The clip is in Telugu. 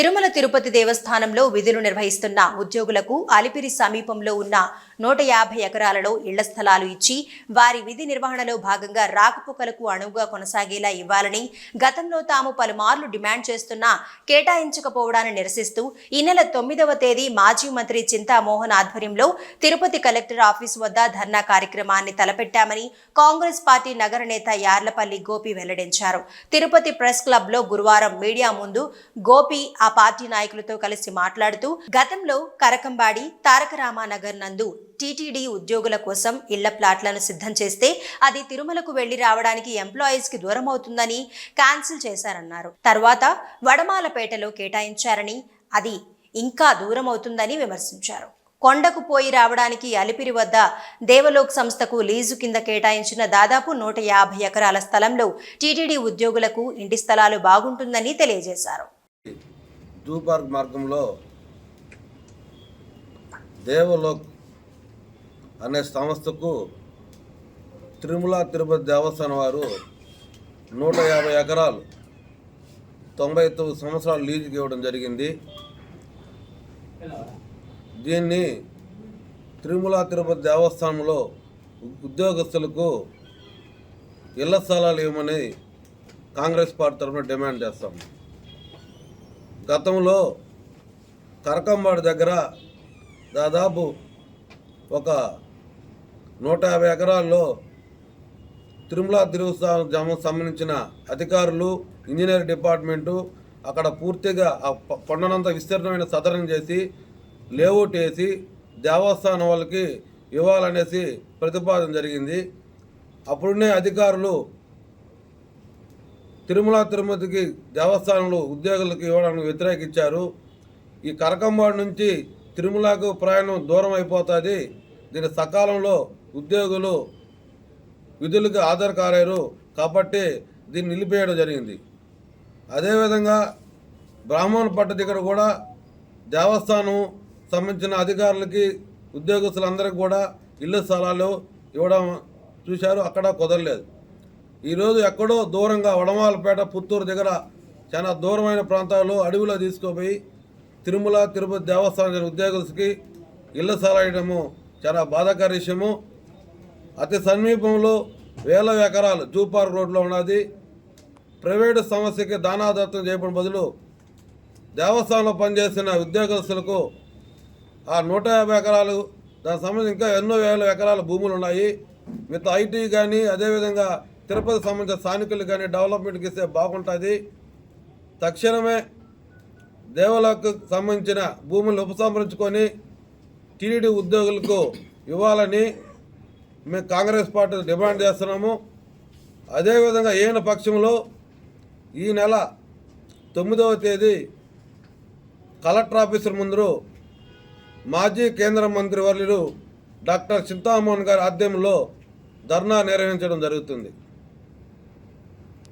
తిరుమల తిరుపతి దేవస్థానంలో విధులు నిర్వహిస్తున్న ఉద్యోగులకు అలిపిరి సమీపంలో ఉన్న నూట యాభై ఎకరాలలో ఇళ్ళ స్థలాలు ఇచ్చి వారి విధి నిర్వహణలో భాగంగా రాకపోకలకు అణువుగా కొనసాగేలా ఇవ్వాలని గతంలో తాము పలుమార్లు డిమాండ్ చేస్తున్నా కేటాయించకపోవడాన్ని నిరసిస్తూ ఈ నెల తొమ్మిదవ తేదీ మాజీ మంత్రి చింతామోహన్ ఆధ్వర్యంలో తిరుపతి కలెక్టర్ ఆఫీస్ వద్ద ధర్నా కార్యక్రమాన్ని తలపెట్టామని కాంగ్రెస్ పార్టీ నగర నేత యార్లపల్లి గోపి వెల్లడించారు. తిరుపతి ప్రెస్ క్లబ్లో గురువారం మీడియా ముందు గోపి ఆ పార్టీ నాయకులతో కలిసి మాట్లాడుతూ గతంలో కరకంబాడి తారక రామానగర్ నందు టీటీడీ ఉద్యోగుల కోసం ఇళ్ళ ప్లాట్లను సిద్ధం చేస్తే అది తిరుమలకు వెళ్ళి రావడానికి ఎంప్లాయీస్కి దూరం అవుతుందని క్యాన్సిల్ చేశారన్నారు. తర్వాత వడమాలపేటలో కేటాయించారని అది ఇంకా దూరం అవుతుందని విమర్శించారు. కొండకు పోయి రావడానికి అలిపిరి వద్ద దేవలోక్ సంస్థకు లీజు కింద కేటాయించిన దాదాపు నూట యాభై ఎకరాల స్థలంలో టీటీడీ ఉద్యోగులకు ఇంటి స్థలాలు బాగుంటుందని తెలియజేశారు. జూ పార్క్ మార్గంలో దేవలోక్ అనే సంస్థకు తిరుమల తిరుపతి దేవస్థానం వారు నూట యాభై ఎకరాలు తొంభై తొమ్మిది సంవత్సరాలు లీజుకి ఇవ్వడం జరిగింది. దీన్ని తిరుమల తిరుపతి దేవస్థానంలో ఉద్యోగస్తులకు ఇళ్ళ స్థలాలు ఇవ్వమని కాంగ్రెస్ పార్టీ తరఫున డిమాండ్ చేస్తాం. గతంలో కరకంబాడు దగ్గర దాదాపు ఒక నూట యాభై ఎకరాల్లో తిరుమల తిరుగు సంబంధించిన అధికారులు ఇంజనీర్ డిపార్ట్మెంటు అక్కడ పూర్తిగా ఆ కొండనంతా విస్తీర్ణమైన సదరణ చేసి లేఅవుట్ వేసి దేవస్థానం వాళ్ళకి ఇవ్వాలనేసి ప్రతిపాదన జరిగింది. అప్పుడున్నే అధికారులు తిరుమల తిరుమతికి దేవస్థానంలో ఉద్యోగులకు ఇవ్వడానికి వ్యతిరేకించారు. ఈ కరకంబాడు నుంచి తిరుమలకు ప్రయాణం దూరం అయిపోతుంది. దీని సకాలంలో ఉద్యోగులు విధులకు హాజరు కాలేరు కాబట్టి దీన్ని నిలిపేయడం జరిగింది. అదేవిధంగా బ్రాహ్మణ పట్ట దగ్గర కూడా దేవస్థానం సంబంధించిన అధికారులకి ఉద్యోగస్తులందరికీ కూడా ఇల్లు స్థలాలు ఇవ్వడం చూశారు. అక్కడ కుదరలేదు. ఈరోజు ఎక్కడో దూరంగా వడమాలపేట పుత్తూరు దగ్గర చాలా దూరమైన ప్రాంతాల్లో అడవిలో తీసుకుపోయి తిరుమల తిరుపతి దేవస్థానం ఉద్యోగస్తుకి ఉద్యోగులకి ఇళ్ళ సలాయడము చాలా బాధాకర విషయము. అతి సమీపంలో వేల ఎకరాలు జూ పార్క్ రోడ్లో ఉన్నది. ప్రైవేటు సమస్యకి దానాదత్తం చేయడం బదులు దేవస్థానంలో పనిచేసిన ఉద్యోగస్తులకు ఆ నూట యాభై ఎకరాలు దానికి సంబంధించి ఇంకా ఎన్నో వేల ఎకరాల భూములు ఉన్నాయి. మిగతా ఐటీ కానీ అదేవిధంగా తిరుపతి సంబంధించిన స్థానికులు కానీ డెవలప్మెంట్కి ఇస్తే బాగుంటుంది. తక్షణమే దేవాలకు సంబంధించిన భూములను ఉపసంహరించుకొని టీడీడీ ఉద్యోగులకు ఇవ్వాలని మేము కాంగ్రెస్ పార్టీ డిమాండ్ చేస్తున్నాము. అదేవిధంగా ఈయన పక్షంలో ఈ నెల తొమ్మిదవ తేదీ కలెక్టర్ ఆఫీసర్ ముందు మాజీ కేంద్ర మంత్రి వర్యులు డాక్టర్ చింతామోహన్ గారి ఆధ్వర్యంలో ధర్నా నిర్వహించడం జరుగుతుంది.